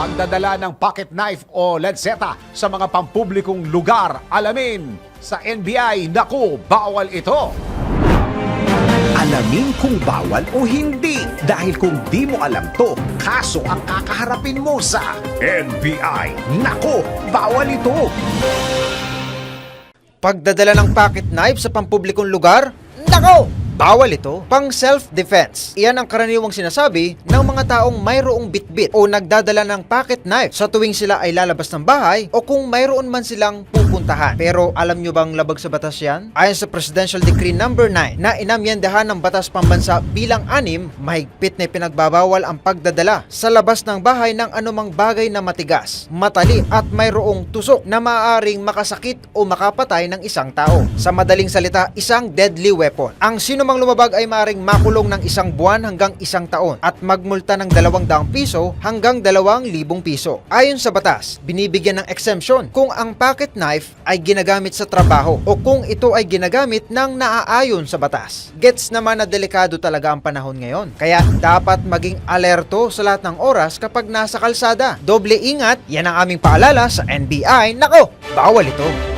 Pagdadala ng pocket knife o lanseta sa mga pampublikong lugar. Alamin sa NBI, naku, bawal ito. Alamin kung bawal o hindi. Dahil kung di mo alam to, kaso ang kakaharapin mo sa NBI. Naku, bawal ito. Pagdadala ng pocket knife sa pampublikong lugar? Nako! Bawal ito. Pang self-defense. Iyan ang karaniwang sinasabi ng mga taong mayroong bitbit o nagdadala ng pocket knife sa tuwing sila ay lalabas ng bahay o kung mayroon man silang pupuntahan. Pero alam nyo bang labag sa batas yan? Ayon sa Presidential Decree Number 9 na inamyendahan ng Batas Pambansa bilang anim, mahigpit na pinagbabawal ang pagdadala sa labas ng bahay ng anumang bagay na matigas, matali at mayroong tusok na maaaring makasakit o makapatay ng isang tao. Sa madaling salita, isang deadly weapon. Ang sino mang lumabag ay maaaring makulong ng isang buwan hanggang isang taon at magmulta ng 200 piso hanggang 2,000 piso. Ayon sa batas, binibigyan ng exemption kung ang pocket knife ay ginagamit sa trabaho o kung ito ay ginagamit ng naaayon sa batas. Gets naman na delikado talaga ang panahon ngayon. Kaya dapat maging alerto sa lahat ng oras kapag nasa kalsada. Doble ingat, yan ang aming paalala sa NBI. Nako, bawal ito.